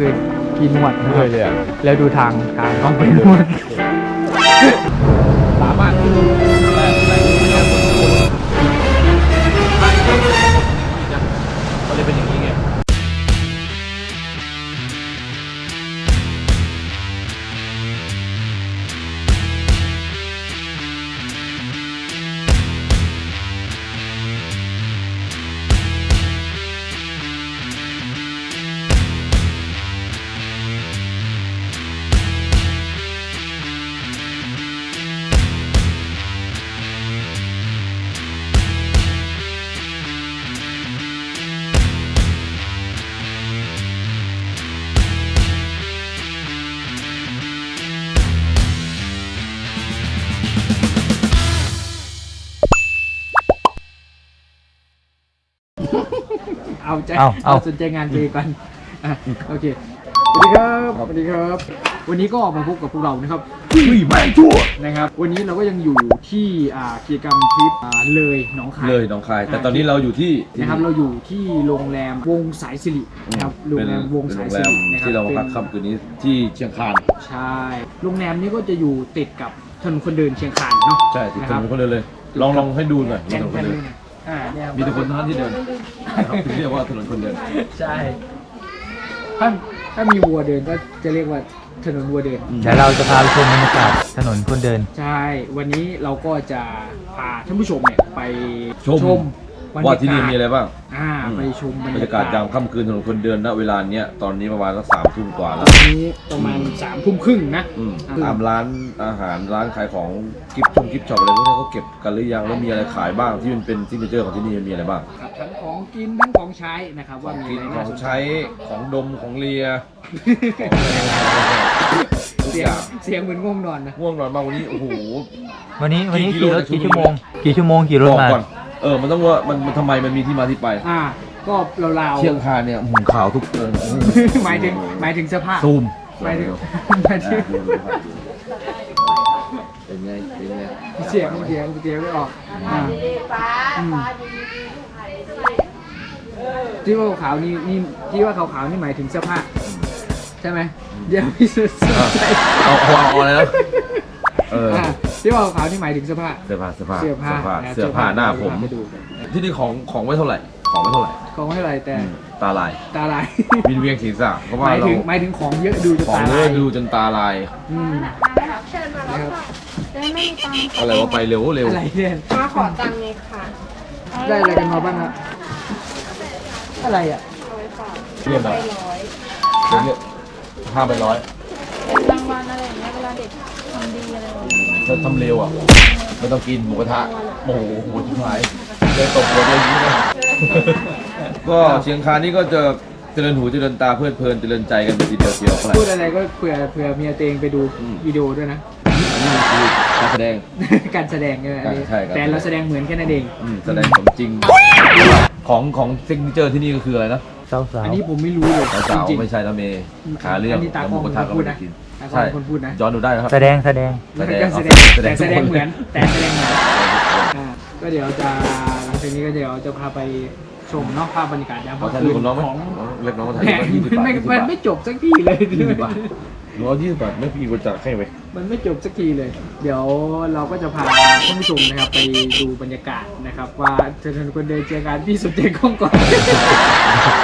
คือที่นวดนะไม่คเครับยเลยอะแล้วดูทางทางต้องไปนวด สามารถ ใจเอาเอา สนใจงานเจกันอะโอเคสวัสดีครับสวัสดีครับ วันนี้ก็ออกมาพบกับพวกเรานะครับอุ้ยไม่ชั่วนะครับ วันนี้เราก็ยังอยู่ที่อ่ากิจกรรมทริปอ่าเลยหนองคาย เลยหน้องคาย แต่ตอนนี้เราอยู่ที่ นะครับเราอยู่ที่โรงแรมวงสายสิรินะครับโรงเป็นแรมวงเป็นสาโรยงสิแรมรินะครับที่เรามาพักป็นค่ำคืนนี้ที่เชียงคานใช่โรงแรมนี้ก็จะอยู่ติดกับถนนคนเดินเชียงคานเนาะใช่ติดนะถคนรับนคนเดินเลย ลองลองให้ดูหน่อยแผถนนนคแผนนเดินอ่าเนี่ยครับมีแต่คนเท่านั้นที่เดิน นะครับถึงเรียกว่าถนนคนเดิน ใช่ ถ้าถ้ามีวัวเดินก็จะเรียกว่าถนนวัวเดินอืมเดี๋ยวเราจะพาไปชมบรรยากาศถนนคนเดิน ใช่ วันนี้เราก็จะพาท่านผู้ชมเนี่ยไปชมบรรย ว่าที่นี่มีอะไรบ้าง อ่าอืมไปชมบบรราการรยายากศศยามค่ำคืนถนนคนเดินณเวลาเนี้ยตอนนี้ประมาณสักสามทุ่มกว่าแล้ววันนี้ประมาณสามทุ่มครึ่งนะอืมอ่าตามร้านอาหารร้านขายของกิฟต์ชงกิฟต์ช็อปอะไรพวกนี้เขาเก็บกันหรือยังแล้วมีอะไรขายบ้างที่มันเป็นซิกเนเจอร์ของที่นี่มีอะไรบ้างครับทั้งของกินทั้งของใช้นะครับขอว่างมีกินอะไรขน่าองสนใจใช้ของดมของเลียทุกเสีอยงย่างเสียงเหมือนง่วงนอนนะง่วงนอนมากวันนี้โอ้โหวันนี้วันนี้กี่กิขี่โลรถจากกี่ชลบุรีชั่วโมง กี่ชั่วโมงขี่รถบอกมาก่อน เออ มันต้องว่ามันมันทำไมมันมีที่มาที่ไป อ่า ก็เราวๆ เชียงคานเนี่ยหืมขาวทุกเออ หมายถึงหมายถึงสภาพซูมหมายถึงหมายถึงเป็นไง เป็นไงเสียงเสียงเสียงไม่ออกอ่า ฟ้าอืม ฟ้าดีดีลูกค้าเลยสวยที่ว่าขาวๆนี่นี่ที่ว่าขาวๆนี่หมายถึงเสื้อผ้าใช่ไหมเดี๋ยวพี่สุดสนใจเอาเอาเอาอะไรนะ เออ อ่าที่ว่าขาวๆนี่หมายถึงเสื้อผ้า เสื้อผ้าเสื้อผ้าเสื้อผ้านะเสื้อผ้าหน้าผมไปดูกันที่นี่ของของไม่เท่าไหร่ ของไม่เท่าไหร่ของไม่อะไรแต่อืมตาลายตาลายวินเวียงศีรษะเพราะหว่ามายเราถึงหมายถึงของเยอะดูจะของตาเยลาอะยดูจนตาลาย อืมมารับเชิญมารับนะครับจะได้ไม่มีตังค์อะไรว่าไปเร็วเร็วอะไรเนี่ยมาขอตังค์เลยค่ะได้อะไรกันมาบ้างครับอะไรอะเอาไว้ฝากเรียบร้อยร้อยเรียบห้าไปร้อยเป็นรางวัลอะไรอย่างเงี้ยเวลาเด็กทำดีอะไรอย่างเงี้ย ถ้าทำเร็วอะไม่ต้องกินหมูกระทะโอ้โหโหชิบหายเลยตกหัวเลยางนี้นะก็เชียงคานนี่ก็จะเจริญหูเจริญตาเพลิดเพลินเจริญใจกันไปทีเดียวเชียวเท่าไหร่พูดอะไรก็เผื่อเผื่อเมียตัวเองไปดูอืมวิดีโอด้วยนะ อันนี้คือการแสดง การแสดงใช่ไหมอันนี้ใช่ครับ แต่เราแสดงเหมือนแค่นั้นเอง อืมแสดงสมจริง ของของซิกเนเจอร์ที่นี่ก็คืออะไรนะสาวสาวอันนี้ผมไม่รู้เลยสาวจริงๆไม่ใช่นะเมย์หาเรื่องนนี้ตาแล้วกหล้มูองกระเป็นทะคนก็พูดไม่ นะได้กินตากล้องย้อนดูได้นะครับ แสดงแสดงแล้วแสดงก็แสดงแสดแต่ง แสดงทุกคนเหมือน แต่แสดงเหมือนอ่าก็เดี๋ยวจะหลังจากนี้ก็เดี๋ยวจะพาไปชมเนอกภาพบรรยากาศยามขอค่ำถ่ายคืรูปนกับน้องไหมของน้องเล็กน้องก็ถ่ายแหมรูปยี่สิบบาทมันยี่สิบมันบาทไม่จบสักทีเลย ยี่สิบบาทหนูเอายี่สิบบาทไม่พี่กูจะให้ไปมันไม่จบสักทีเลย เดี๋ยวเราก็จะพาท่านผู้ชมนะครับไปดูบรรยากาศนะครับ ว่าถนนคนเดินเชียงคานพี่สนใจกล้องก่อน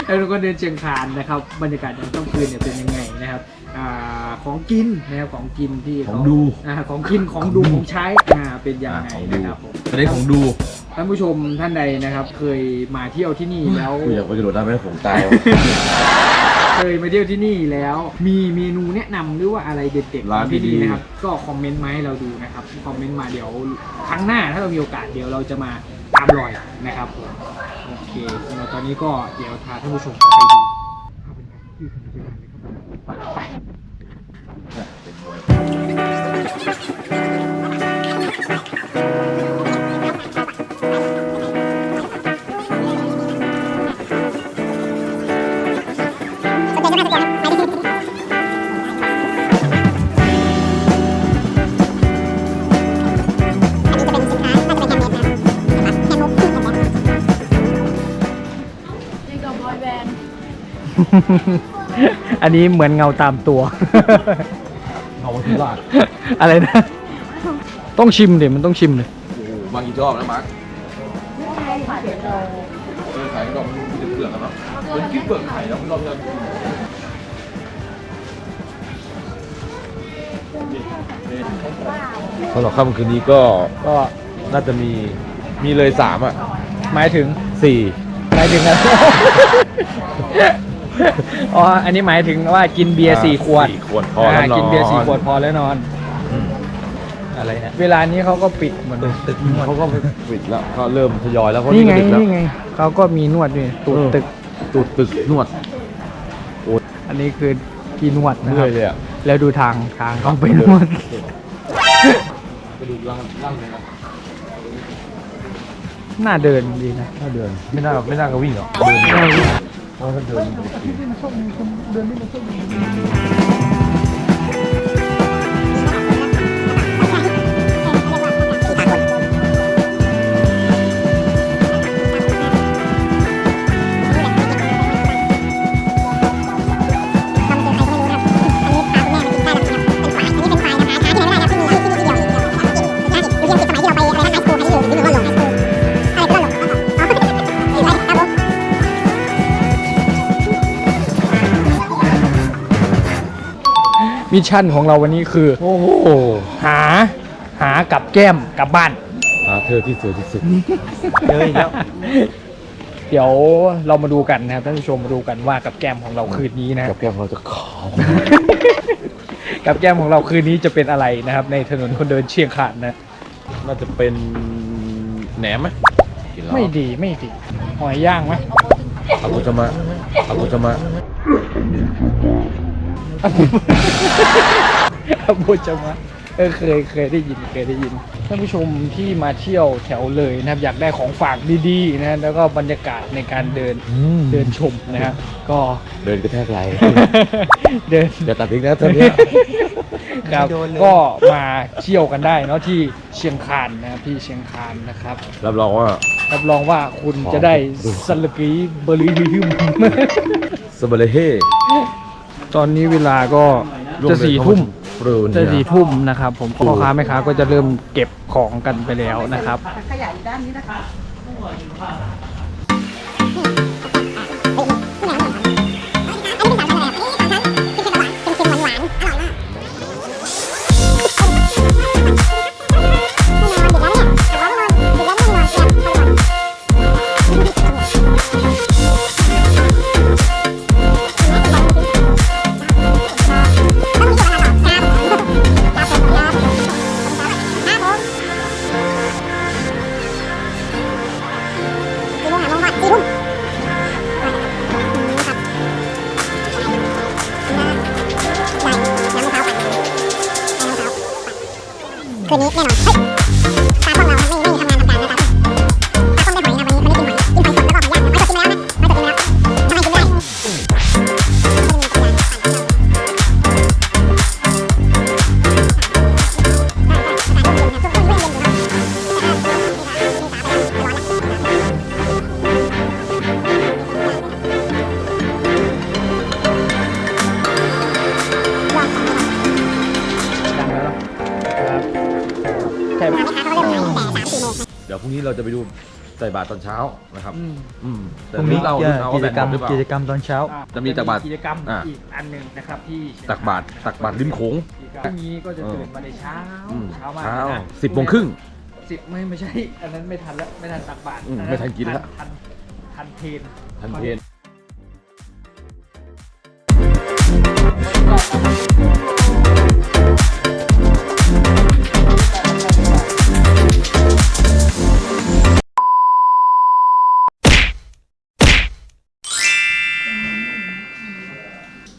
ถนนคนเดินเชียงคานนะครับบรรยากาศยามค่ำคืนเนี่ยเป็นยังไงนะครับ อ่าของกินนะครับของกินที่เขาของดูอ่าของกินของดูของใช้อ่าเป็นยังอ่าไงของดูนะครับผมแสดงของดูท่านผู้ชมท่านใดนะครับ เคยมาเที่ยวที่นี่แล้วกูอยากไปกระโดดน้ำให้ผมตายว่ะเคยมาเที่ยวที่นี่แล้วมีเมนูแนะนำหรือว่าอะไรเด็ดๆร้านของที่ดีนี่ๆนะครับ ก็คอมเมนต์มาให้เราดูนะครับคอมเมนต์มาเดี๋ยวครั้งหน้าถ้าเรามีโอกาสเดี๋ยวเราจะมาตามรอยนะครับผมโอเคสำหรับตอนนี้ก็เดี๋ยวพาท่านผู้ชมไปดูภาพบรรยากาศที่ถนนเชียงคานเลยครับผมไปไป นี่กับบอยแบนด์ อันนี้เหมือนเงาตามตัว เอาที่ลาดอะไรนะ ต้องชิมเดี๋ยวมันต้องชิมเลยบางอีกรอบนะมาร์คเออไข่ดองมันจะเปลือกกันเนาะเหมือนกินเปลือกไข่แล้วมันรอบที่เราสำหรับค่ำคืนนี้ก็ก็น่าจะมีมีเลยสามอะหมายถึงสี่ หมายถึงอะไร อ๋อ อันนี้หมายถึงว่ากินเบียร์สี่ขวดสี่ขวดพอแล้วานอนกินเบียร์สี่ขวดพอแล้วนอน อืมอะไรนะเวลานี้เขาก็ปิดหมดเลยตึกนวดเขาก็ปิดแล้วก็เริ่มทยอยแล้วเพราะนี่ไงก็ดึกแล้วนี่ไงเขาก็มีนวดด้วยตูดเออตึก ตูดตึกนวดอันนี้คือกีนวดนะคเมื่รัอบยเลยอะแล้วดูทางทางเขาไปนวด กระดูกร่างร่างเลยนะน่าเดินดีนะ น่าเดินไม่น่าไม่น่าก็วิ่งหรอกเดิน เพราะถ้าเดินมันจะดีมิช ชั่นของเราวันนี้คือ โอ้โหหาหากับแก้มกลับบ้าน หาเธอที่สวยที่สุด เจออีกแล้ว เดี๋ยวเรามาดูกันนะครับท่านผู้ชมมาดูกันว่ากับแก้มของเราคืนนี้นะ กับแก้มเราจะขาวกับแก้มของเราคืนนี้จะเป็นอะไรนะครับ ในถนนคนเดินเชียงคานนะ น่าจะเป็นแหนมไหมกินแล้วไม่ดีไม่ดีหอยย่างไหมอากุจะมาอากุจะมา อบูจะมาเออเคยเคยได้ยินเคยได้ยินท่านผู้ชมที่มาเที่ยวแถวเลยนะครับอยากได้ของฝากดีๆนะแล้วก็บรรยากาศในการเดินเดินชมนะครับก็เดินกระแทกไหลเดินเดี๋ยวตัดทิ้งนะตอนเนี้ย ครับไม่โดนเลย ก็มาเที่ยวกันได้เนาะที่เชียงคานนะครับที่เชียงคานนะครับ รับรองว่า รับรองว่าคุณจะได้สลกีเบอร์รี่ฮิมสเบเลเฮ่ ตอนนี้เวลาก็จะสี่ทุ่มปรูนจะสี่ทุ่มนะครับ ผมพ่อค้าแม่ค้าก็จะเริ่มเก็บของกันไปแล้วนะครับขยะอยู่ด้านนี้นะคะ ใส่บาตรตอนเช้านะครับอืมอืมแต่พรุ่งนี้เราจะเอากิจกรรมแบ่งหรือเปล่า กิจกรรมตอนเช้าจะมีตักบาตรกิจกรรมอ่าอีกอันหนึ่งนะครับที่ตักบาตรตักบาตรริมโขงพรุ่งนี้ก็จะตื่นมาในเช้าอืมเช้ามากเช้านะสิบโมงครึ่ง สิบไม่ไม่ใช่ อันนั้นไม่ทันแล้วไม่ทันตักบาตรอืมอัไม่ทันกินแล้ว ทันทันเพลน ทันเพน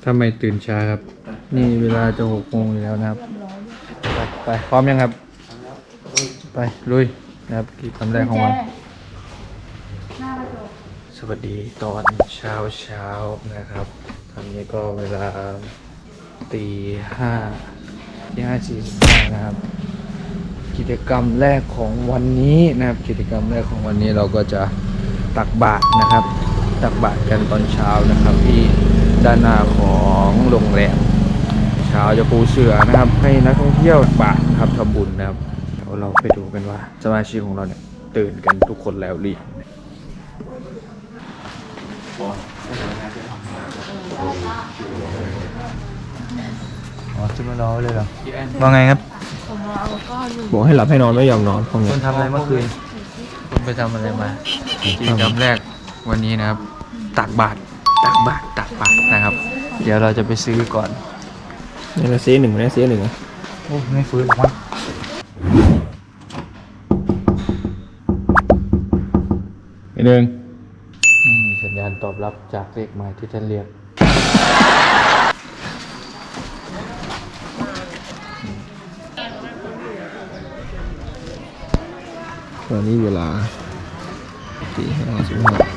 ทำไมตื่นช้าครับ นี่เวลาจะหกโมงอยู่แล้วนะครับ ไปไปพร้อมยังครับ ไปลุยนะครับกิจกรรมแรกของวัน หน้าประตูสวัสดีตอนเช้าเช้านะครับ ตอนนี้ก็เวลาตีห้าที่ห้าสี่สิบห้านะครับ กิจกรรมแรกของวันนี้นะครับ กิจกรรมแรกของวันนี้เราก็จะตักบาตรนะครับ ตักบาตรกันตอนเช้านะครับที่ ด้านหน้าของโรงแรมเช้าจะปูเสือนะครับ ให้นักท่องเที่ยวบาทครับทำบุญนะครับเดี๋ยวเราไปดูกันว่าสมาชิกของเราเนี่ยตื่นกันทุกคนแล้วหรือยังอ๋อจะมารอเลยเหรอว่าไงครับของเราก็อยู่บอกให้หลับให้นอนไม่ยอมนอนคงคุณทำอะไรเมื่อคืนคุณไปทำอะไรมากิจกรรมแรกวันนี้นะครับ ตักบาตร ตักบาตรตักบาตรนะครับ เดี๋ยวเราจะไปซื้อก่อนนี่เราซีหนึ่งไม่ได้ซีหนึ่งโอ้ไม่ฟื้นหรอกมั้งอีกหนึ่งไม่มีสัญญาณตอบรับจากเลขหมายที่ท่านเรียกตอนนี้เวลาตีห้าสิบห้า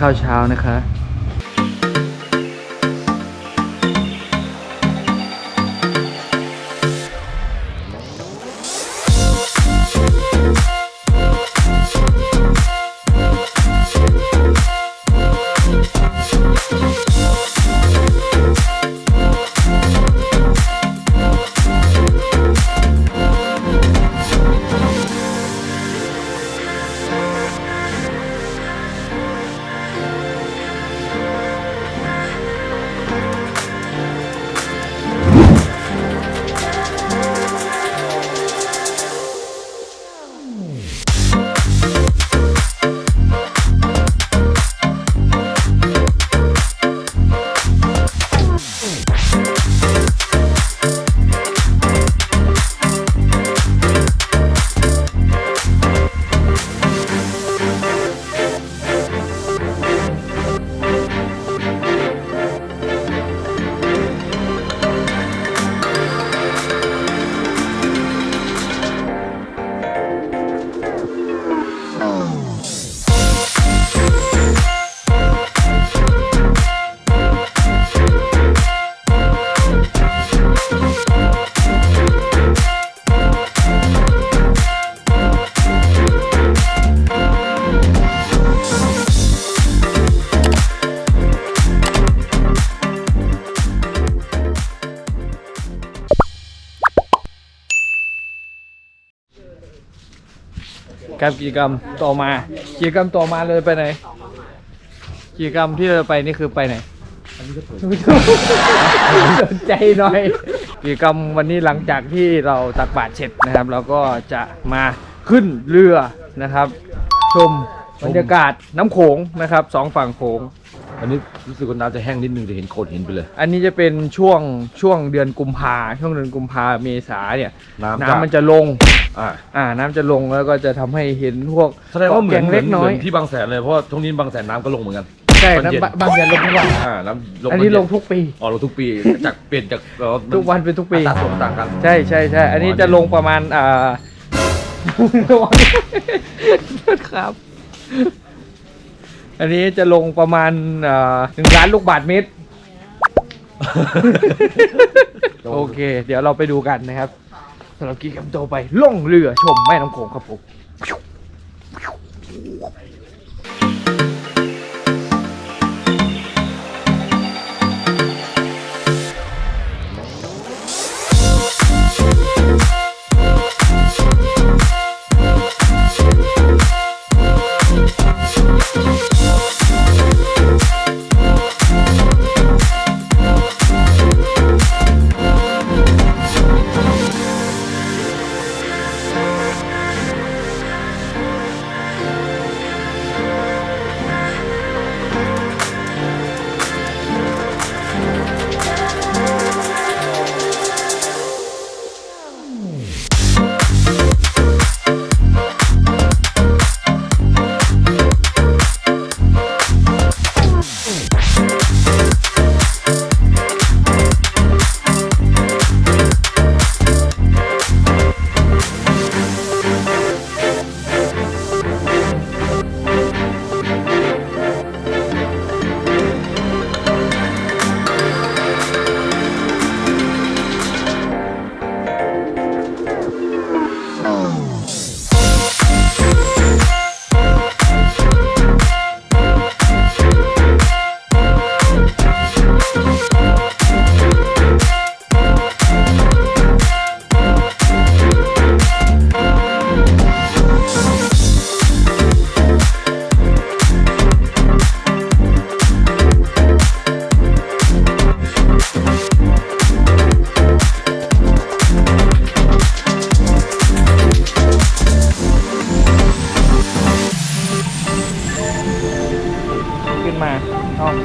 ข้าวเช้านะคะ ครับกิจกรรมต่อมากิจกรรมต่อมาเลยไปไหนกิจกรรมที่เราไปนี่คือไปไหนสนใจหน่อยกิจกรรมวันนี้หลังจากที่เราตักบาตรเสร็จนะครับ เราก็จะมาขึ้นเรือนะครับ ชมบรรยากาศน้ำโขงนะครับสองฝั่งโขง อันนี้รู้สึกว่าน้ำจะแห้งนิดนึงจะเห็นโขดหินไปเลย อันนี้จะเป็นช่วงช่วงเดือนกุมภาช่วงเดือนกุมภาเมษาเนี่ยน้ำน้ำมันจะลงอ่าอ่าน้ำจะลงแล้วก็จะทำให้เห็นพวกแสดงว่าเหมือนแก่งเหมืเล็อนกเหน้อมืยอนที่บางแสนเลยเพราะว่าช่วงนี้บางแสนน้ำก็ลงเหมือนกัน ใช่ตอนครับเย็นบางบางอย่างลงทุกวันอ่าน้ำลงอันนี้ตเย็ลงทุกปี อ๋อลงทุกปีจากเปลี่ยนจากเอ่อมัทุกวันเป็นทุกปี อัตราส่วนต่างกัน ใช่ใช่ใช่อันนี้อ๋อจะลงประมาณอ่าระวังครับ อันนี้จะลงประมาณอ่าหนึ่งล้านลูกบาทเมตร โอเค เดี๋ยวเราไปดูกันนะครับสำหรับกิจกรรมต่อไปล่องเรือชมแม่น้ำโขงครับผม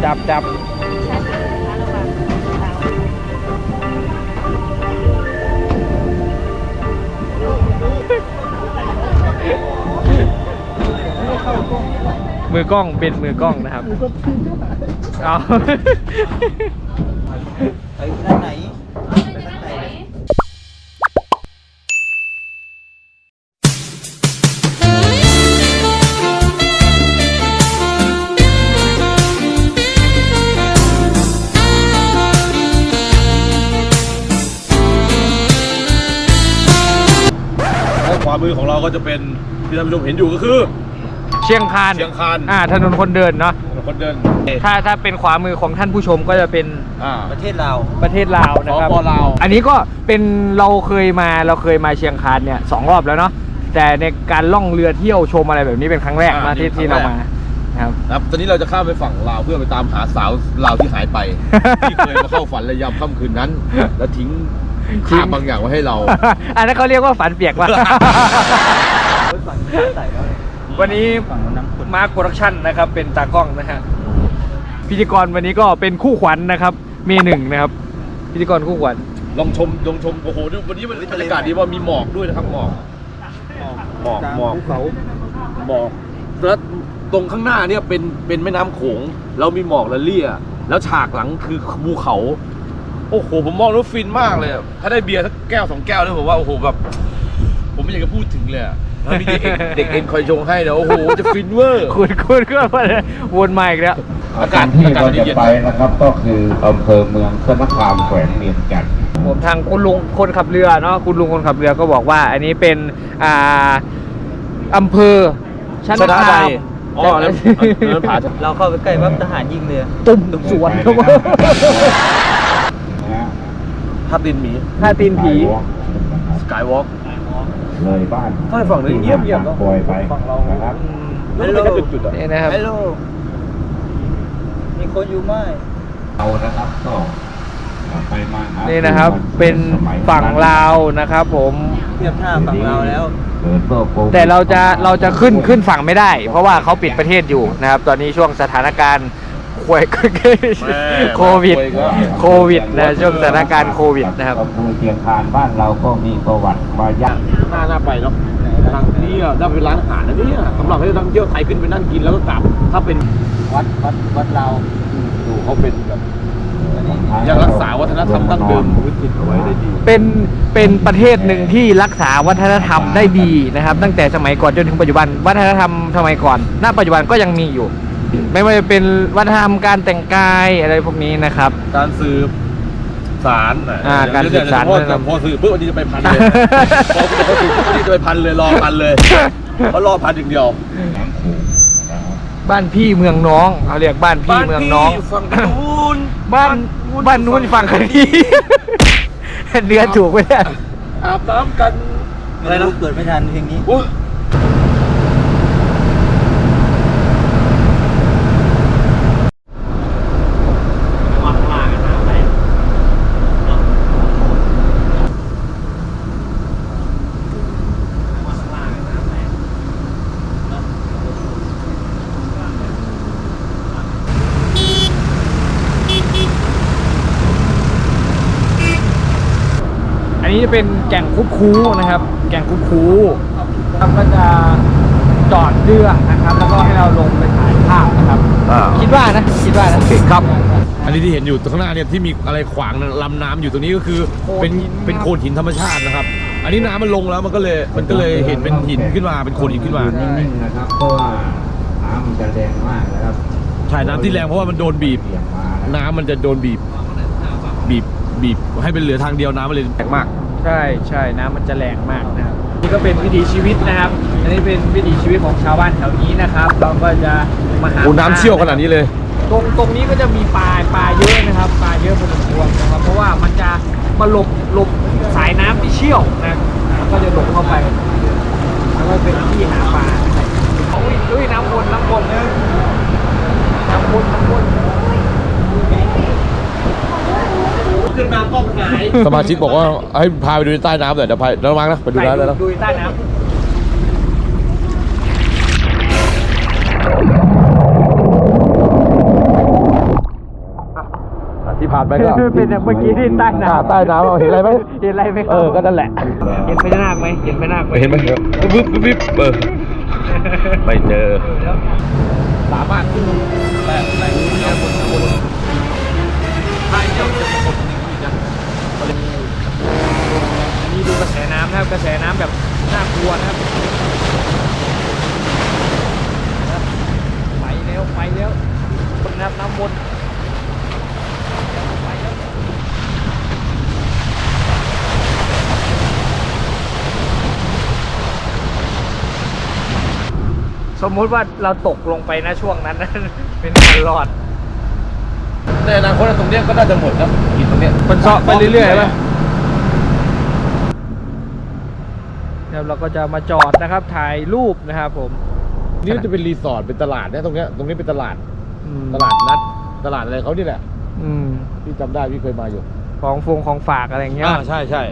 จับชัดเลยนะระหว่างสาวมือกล้องเป็นมือกล้องนะครับ เอาและขวา มือของเราก็จะเป็นที่ท่านผู้ชมเห็นอยู่ก็คือ เชียงคานเชียงคาน อ่าถนนคนเดินเนาะคนเดินถ้าถ้าเป็นขวามือของท่านผู้ชมก็จะเป็นอ่า ประเทศลาว ประเทศลาวนะครับสปลาว อันนี้ก็เป็นเราเคยมาเราเคยมาเชียงคานเนี่ยสองรอบแล้วเนาะแต่ในการล่องเรือเที่ยวชมอะไรแบบนี้เป็นครั้งแรกนะที่ที่เรามานะครับ ครับตอนนี้เราจะข้ามไปฝั่งลาวเพื่อไปตามหาสาวลาวที่หายไป ที่เคยมาเข้าฝันและยามค่ำคืนนั้น แล้วทิ้ง ทิ้งข้ามบางอย่างไว้ให้เรา อันนั้นเขาเรียกว่าฝันเปียกว่ะ วันนี้มาร์คโปรดักชั่นนะครับ เป็นตากล้องนะฮะ พิธีกรวันนี้ก็เป็นคู่ขวัญนะครับมีหนึ่งนะครับ พิธีกรคู่ขวัญ ลองชมลองชมโอ้โหดูวันนี้มันบรรยากาศดีว่ามีหมอกด้วยนะครับหมอกหมอกหมอกภูเขาหมอกแล้วตรงข้างหน้าเนี่ยเป็นเป็นแม่น้ำโขง เรามีหมอกละเลี่ย แล้วฉากหลังคือภูเขา โอ้โหผมมองแล้วฟินมากเลยอะถ้าได้เบียร์สักแก้วสองแก้วเนี่ยผมว่าโอ้โหแบบ ผมไม่อยากจะพูดถึงเลยอะถ้ามีเด็กเอ็นเด็กเอ็นคอยชงให้เนี่ยโอ้โหจะฟินเวอร์ คุณคุณก็วนมาอีกแล้วอากาศที่อากาศเราดีจะเย็นไปนะครับ ก็คืออำเภอเมืองสนครามแขวงเวียงจันทร์ผมทางคุณลุงคนขับเรือเนาะคุณลุงคนขับเรือก็บอกว่า อันนี้เป็นอ่าอำเภอชชนะนะคใดรามอ๋อแล้วแล้วผาเราเข้าไปใกล้ปั๊บทหารยิงเรือตุ่มสวนครับว่านะฮะท่าตีนหมีท่าตีนผี สกายวอล์ก เลยบ้านทำไมฝั่งนี้เงียบๆเนอะ ปล่อยไปนะครับ แล้วมันเป็นแค่จุดๆอะ นี่นะครับ ฮัลโหลมีคนอยู่ไหม เอานะครับก็ไปมาหานี่นะครับ เป็นฝั่งลาวนะครับผม เทียบท่าฝั่งเราวแล้วเกิดโรคโควิดแต่เราจะเราจะขึ้นขึ้นฝั่งไม่ได้ เพราะว่าเขาปิดประเทศอยู่นะครับ ตอนนี้ช่วงสถานการณ์ ควยโควิด โควิดนะช่วงสถานการณ์โควิดนะครับอำเภอเชียงคานบ้านเราก็มีประวัติมายักน่าน่าไปเนาะทางนี้อะน่าเป็นร้านอาหารนะเนี่ยสำหรับให้นักท่องเที่ยวไทยขึ้นไปนั่งกินแล้วก็กลับ ถ้าเป็นวัดวัดวัดเราดูเขาเป็นแบบยังรักษาวัฒนธรรมดั้งเดิมวิจิตรเอาไว้ได้ดี เป็นเป็นประเทศหนึ่งที่รักษาวัฒนธรรมได้ดีนะครับ ตั้งแต่สมัยก่อนจนถึงปัจจุบัน วัฒนธรรมสมัยก่อน ณ ปัจจุบันก็ยังมีอยู่ ไม่ว่าจะเป็นวัฒนธรรมการแต่งกายอะไรพวกนี้นะครับ การสืบสารน่ะอ่าการสืบสารพอแต่พอสืบปุ๊บวันนี้จะไปพันเลย พอพอสืบปุ๊บวันนี้จะไปพันเลยรอพันเลยเขารอพันอย่างเดียวน้ำโขงนะครับบ้านพี่เมืองน้องเขาเรียกบ้านพี่เมืองน้อง ฝั่งนู้นบ้านบ้านนู้นฝั่งคดีเนื้อถูกไหมเนี่ยอาบน้ำกันอะไรนะเกิดไม่ทันเพลงนี้ อุ๊ย อันนี้จะเป็น แก่งคุกคูนะครับ แก่งคุกคูครับก็จะจอดเรือนะครับ แล้วก็ให้เราลงไปถ่ายภาพนะครับคิดว่านะ คิดว่านะครับ อันนี้ที่เห็นอยู่ตรงข้างหน้าเนี่ยที่มีอะไรขวางลำน้ำอยู่ตรงนี้ก็คือเป็นโขดหินเป็นโขดหินธรรมชาตินะครับ อันนี้น้ำมันลงแล้วมันก็เลยมันก็เลยเห็นเป็นหินขึ้นมาเป็นโขดหินขึ้นมา นิ่งๆนะครับ เพราะว่าน้ำมันจะแรงมากนะครับใช่น้ำที่แรงเพราะว่ามันโดนบีบ เบี่ยงมานะน้ำมันจะโดนบีบ บีบบีบให้เป็นเหลือทางเดียวน้ำมันเลยแรงมาก ใช่ใช่น้ำมันจะแรงมากนะครับนี่ก็เป็นวิถีชีวิตนะครับ อันนี้เป็นวิถีชีวิตของชาวบ้านแถวนี้นะครับเราก็จะมาหาโอ้น้ำเชี่ยวขนาดนี้เลย ตรงตรงนี้ก็จะมีปลาปลาเยอะนะครับปลาเยอะพอสมควรนะครับ เพราะว่ามันจะมาหลบหลบสายน้ำที่เชี่ยวนะแล้วก็จะหลบเข้าไปแล้วก็เป็นที่หาปลาอุ้ยอุ้ยน้ำวนน้ำวนนะน้ำวนน้ำวน สมาชิกบอกว่าให้พาไปดูใต้น้ำหน่อยเดี๋ยวพาระวังนะไปดูน้ำแล้วนะดูใต้น้ำผ่านไปก็เป็นแบบเมื่อกี้ที่ใต้น้ำใต้น้ำเห็นอะไรไหมเห็นอะไรไหมครับเออก็นั่นแหละเห็นพญานาคไหมเห็นพญานาคไหมเห็นไหมครับวิบวิบวิบเออไม่เจอสามารถ รับกระแสน้ำแบบน่ากลัวนะครับไปแล้วไปแล้วบนน้ำน้ำวนไปแล้วสมมุติว่าเราตกลงไปนะช่วงนั้นเป็นการรอดในอนาคตตรงเนี้ยก็น่าจะหมดนะหินตรงเนี้ยมันเซาะไปเรื่อยๆ ป่ะเดี๋ยวเราก็จะมาจอดนะครับถ่ายรูปนะครับผมนี่จะเป็นรีสอร์ทเป็นตลาดเนี่ยตรงเนี้ยตรงนี้เป็นตลาดอืมตลาดนัดตลาดอะไรเขานี่แหละอืมพี่จำได้พี่เคยมาอยู่ของฟงของฝากอะไรอย่างเงี้ย อ่าใช่ใช่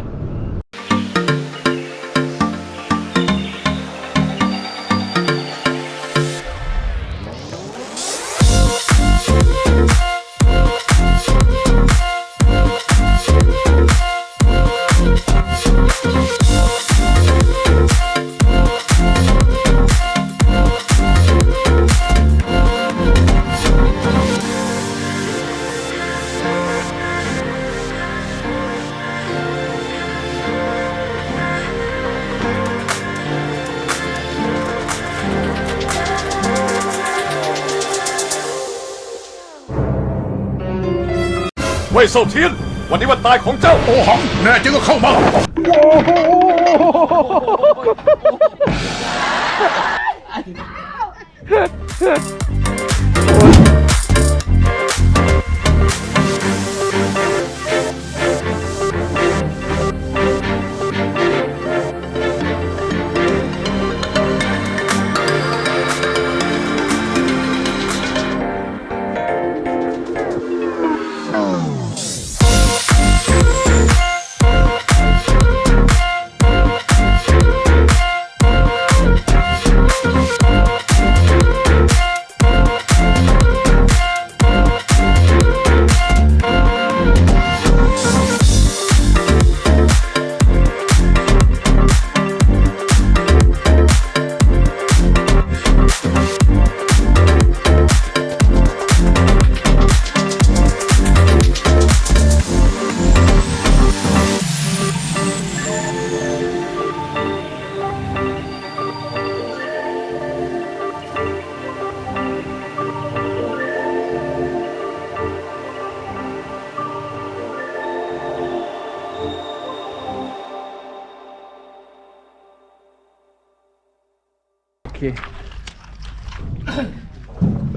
เซาเทียน วันนี้วันตายของเจ้าโอหังแน่จริงก็เข้ามา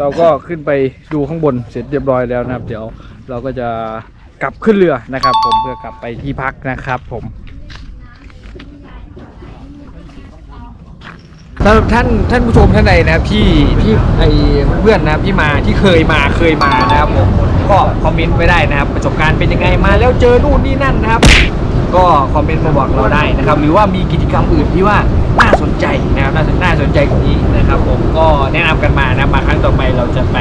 เราก็ขึ้นไปดูข้างบนเสร็จเรียบร้อยแล้วนะครับ เดี๋ยวเราก็จะกลับขึ้นเรือนะครับ ผมเพื่อกลับไปที่พักนะครับ ผมสำหรับท่านท่านผู้ชมท่านใดนะครับที่ที่ไอเพื่อนนะครับที่มาที่เคยมาเคยมานะครับผมก็คอมเมนต์ไว้ได้นะครับ ประสบการณ์เป็นยังไงมาแล้วเจอนู่นนี่นั่นนะครับ ก็คอมเมนต์มาบอกเราได้นะครับ หรือว่ามีกิจกรรมอื่นที่ว่า น่าสนใจนะครับน่าสนน่าสนใจกว่านี้นะครับ ผมก็แนะนำกันมานะมาครั้งต่อไปเราจะไป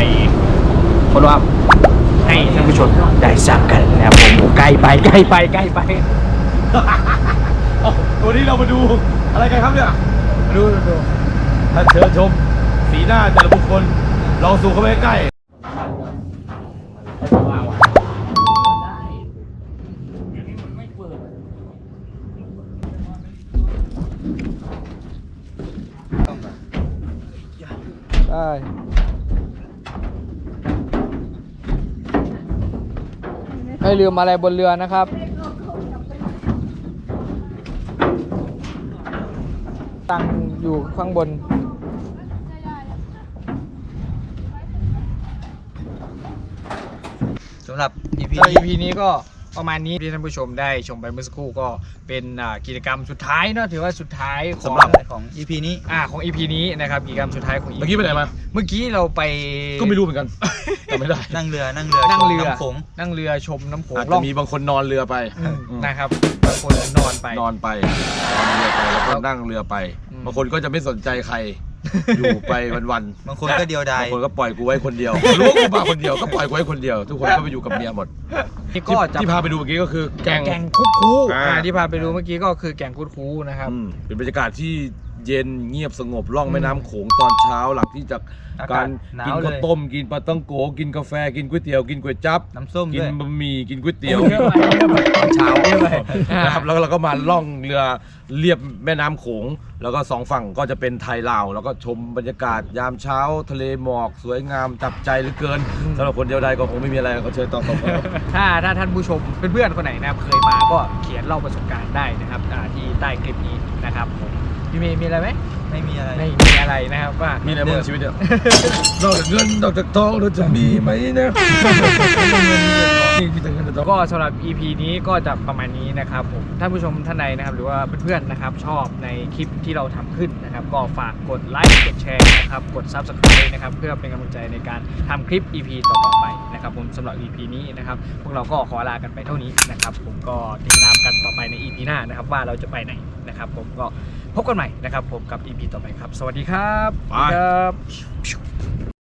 ฟอลโล่อัพให้ท่านผู้ชมได้ทราบกันนะครับผมใกล้ไปใกล้ไปใกล้ไปวันนี้เรามาดูอะไรกันครับเนี่ยดูดูถ้าเชิญชม สีหน้าแต่ละบุคคลลองสู่เข้าไปใกล้ ได้ไม่ลืมอะไรบนเรือนะครับ ตั้งอยู่ข้างบน สำหรับ EP ก็นี้ EP นี้ก็ ประมาณนี้ที่ท่านผู้ชมได้ชมไปเมื่อสักครู่ก็เป็นอ่ากิจกรรมสุดท้ายเนอะถือว่าสุดท้ายของสำหรับของ EP นี้อ่าของ EP นี้นะครับกิจกรรมสุดท้ายของ EP เมื่อกี้ไปไหนมาเมื่อกี้เราไปก็ไม่รู้เหมือนกันจำไม่ได้นั่งเรือนั่งเรือนั่งเรือชมน้ำโขงนั่งเรือชมน้ำโขงอาจล่จะองมีบางคนนอนเรือไปอืมอืมนะครับบางคนนอนไปนอนไปนอนเรือไปแล้วก็นั่งเรือไปอืมบางคนก็จะไม่สนใจใคร อยู่ไปวันๆบางคนก็เดียวดายบางคนก็ปล่อยกูไว้คนเดียวรู้ว่ากูมาคนเดียวก็ปล่อยกูไว้คนเดียว ทุกคนก็ไปอยู่กับเมียหมดนี่ที่ก็จะที่พาไปดูเมื่อกี้ก็คือแกง แก่งคุดคูอ่า อ่าที่พาไปดูเมื่อกี้ก็คือแก่งคุดคูนะครับ อืมเป็นบรรยากาศที่ เย็นเงียบสงบล่องแม่น้ำโขงตอนเช้าหลังที่จากอากาการศหนาวกินเลยข้าวต้มกินปลาต้องโกกินกาแฟกินก๋วยเตี๋ยวกินก๋วยจั๊บน้ำส้มกิด้นวย บะหมี่กินก๋วยเตี๋ยวเยอะไปเยอะไปตอนเช้าเยอะไป นะครับแล้วเราก็มาล่องเรือเรียบแม่น้ำโขง แล้วก็สองฝั่งก็จะเป็นไทยลาวแล้วก็ชมบรรยากาศยามเช้า ทะเลหมอกสวยงามจับใจเหลือเกินสำหรับคนเดียวใดก็คงไม่มีอะไรก็เชิญต่อต่อไปถ้าถ้าท่านผู้ชมเพื่อนๆคนไหนนะครับเคยมาก็เขียนเล่าประสบการณ์ได้นะครับอ่าที่ใต้คลิปนี้นะครับผม พี่เมย์มีอะไรไหมไม่มีอะไร ไม่มีอะไรนะครับว่ามีอะไรบ้างในชีวิตเนี่ยนอกจากเงินนอกจากทองเราจะมีไหมนะมีแต่เงินแต่ทอง ก็สำหรับ EP นี้ก็จะประมาณนี้นะครับผมท่านผู้ชมท่านใดนะครับ หรือว่าเพื่อนๆนะครับชอบในคลิปที่เราทำขึ้นนะครับ ก็ฝากกดไลค์กดแชร์นะครับกด Subscribe นะครับเพื่อเป็นกำลังใจในการทำคลิป EP ต่อๆไป นะครับผมสำหรับ EP นี้นะครับพวกเราก็ขอลากันไปเท่านี้นะครับ ผมก็ติดตามกันต่อไปใน EP หน้านะครับ ว่าเราจะไปไหนนะครับ ผมก็พบกันใหม่นะครับ ผมกับ EP ต่อไปครับ สวัสดีครับไปครับ